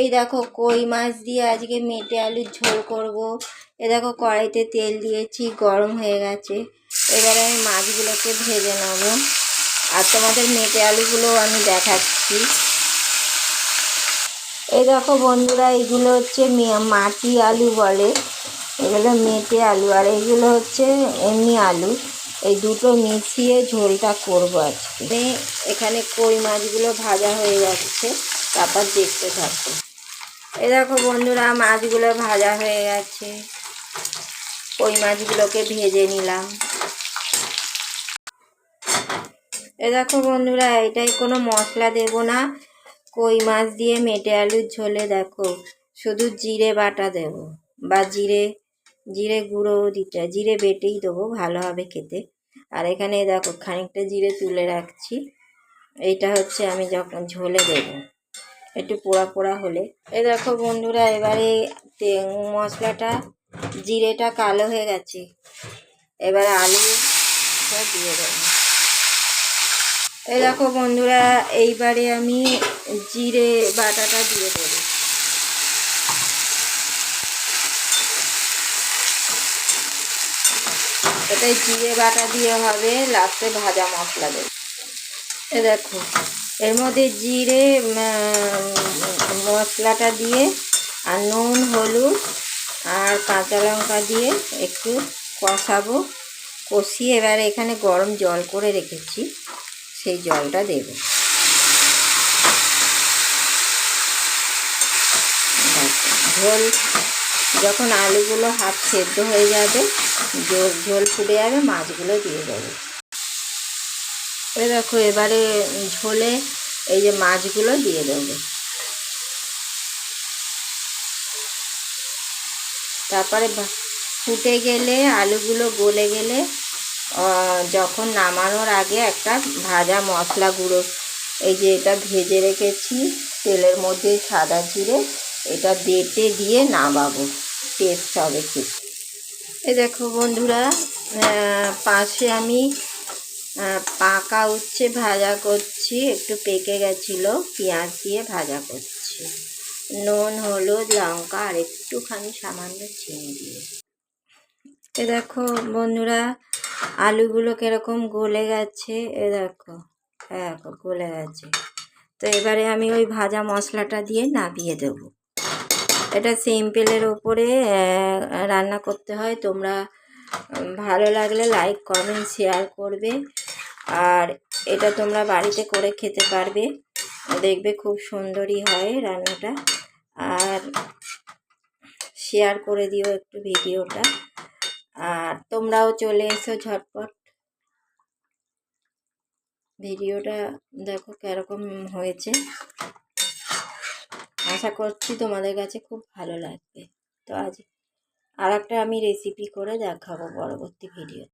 এই দেখো কই মাছ দিয়ে আজকে মেটে আলুর ঝোল করব। এ দেখো কড়াইতে তেল দিয়েছি, গরম হয়ে গেছে। এবারে আমি মাছগুলোকে ভেজে নেব। আর তোমাদের মেটে আলুগুলো আমি দেখাচ্ছি। এই দেখো বন্ধুরা এইগুলো হচ্ছে মাটি আলু বলে। এগুলো মেটে আলু, আর এইগুলো হচ্ছে এমনি আলু। এই দুটো মিশিয়ে ঝোলটা করব আজকে। এখানে কই মাছগুলো ভাজা হয়ে যাচ্ছে। তারপর দেখতে থাকো এই দেখো বন্ধুরা, মাছগুলো ভাজা হয়ে গেছে। কই মাছগুলোকে ভেজে নিলাম। এ দেখো বন্ধুরা, এটাই কোনো মশলা দেব না। কই মাছ দিয়ে মেটে আলুর ঝোলে দেখো, শুধু জিরে বাটা দেব বা জিরে জিরে গুঁড়ো দিতে। জিরে বেটেই দেবো, ভালো হবে খেতে। আর এখানে দেখো, খানিকটা জিরে তুলে রাখছি। এইটা হচ্ছে আমি যখন ঝোলে দেব। একটু পোড়া পোড়া হলে। এ দেখো বন্ধুরা, এবারে মশলাটা, জিরেটা কালো হয়ে গেছে। এবারে আলু দিয়ে দেবো। এই দেখো বন্ধুরা, এইবারে আমি জিরে বাটাটা দিয়ে দেবো। এটাই জিরে বাটা দিয়ে হবে, লাস্টে ভাজা মশলা দেবো। এ দেখো, এর মধ্যে জিরে মশলাটা দিয়ে আর নুন, হলুদ আর কাঁচা লঙ্কা দিয়ে একটু কষাবো। কষিয়ে এবারে এখানে গরম জল করে রেখেছি, সেই জলটা দেব। ঝোল, যখন আলুগুলো হাফ সেদ্ধ হয়ে যাবে ঝোল ঝোল ফুটে যাবে, মাছগুলো দিয়ে দেবো। এই দেখো, এবারে ঝোলে এই যে মাছগুলো দিয়ে দেবো। তারপরে ফুটে গেলে আলুগুলো গলে গেলে যখন নামানোর আগে একটা ভাজা মশলা গুঁড়ো, এই যে এটা ভেজে রেখেছি, তেলের মধ্যে সাদা জিরে, এটা বেটে দিয়ে নামাবো, টেস্ট হবে খেতে এই দেখো বন্ধুরা পাশে আমি পাকা উচ্ছে ভাজা করছি, একটু পেকে গেছিল, পেঁয়াজ দিয়ে ভাজা করছি। নুন, হলুদ, লঙ্কা আর একটুখানি সামান্য চিনি দিয়ে। এ দেখো বন্ধুরা, আলুগুলো কীরকম গলে গেছে, এ দেখো দেখো গলে গেছে। তো এবারে আমি ওই ভাজা মশলাটা দিয়ে নামিয়ে দেবো। এটা সিম্পলের ওপরে রান্না করতে হয়। তোমরা ভালো লাগলে লাইক, কমেন্ট, শেয়ার করবে। আর এটা তোমরা বাড়িতে করে খেতে পারবে। দেখবে খুব সুন্দরই হয় রান্নাটা। আর শেয়ার করে দিও একটু ভিডিওটা। আর তোমরাও চলে এসো ঝটপট। ভিডিওটা দেখো কীরকম হয়েছে। আশা করছি তোমাদের কাছে খুব ভালো লাগবে। তো আজ আর একটা আমি রেসিপি করে দেখাবো পরবর্তী ভিডিও